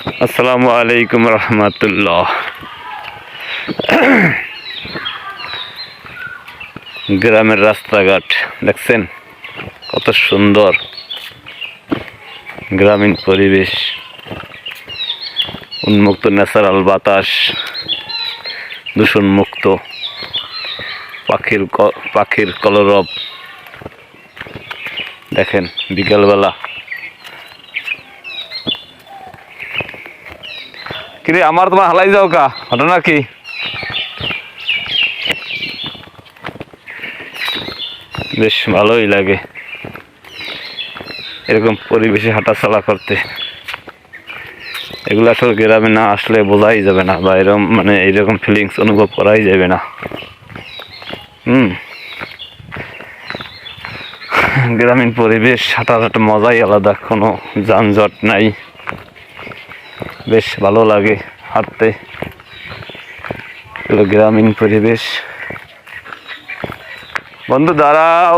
আসসালামু আলাইকুম রহমতুল্লাহ। গ্রামের রাস্তাঘাট, দেখছেন? কত সুন্দর গ্রামীণ পরিবেশ। উন্মুক্ত ন্যাচারাল বাতাস, দূষণমুক্ত পাখির পাখির কলরব। দেখেন, বিকালবেলা কিরে, আমার তোমার হালাই যাও কা? ঘটনা কি? বেশ ভালোই লাগে। এরকম পরিবেশে হাঁটাচলা করতে। এগুলো আসলে গ্রামে না আসলে বোঝাই যাবে না, বা এরকম মানে এইরকম ফিলিংস অনুভব করাই যাবে না। হুম। গ্রামীণ পরিবেশ হাঁটার একটা মজাই আলাদা, কোনো যানজট নাই। বেশ ভালো লাগে হাঁটতে। গ্রামীণ পরিবেশ। বন্ধু দাঁড়াও।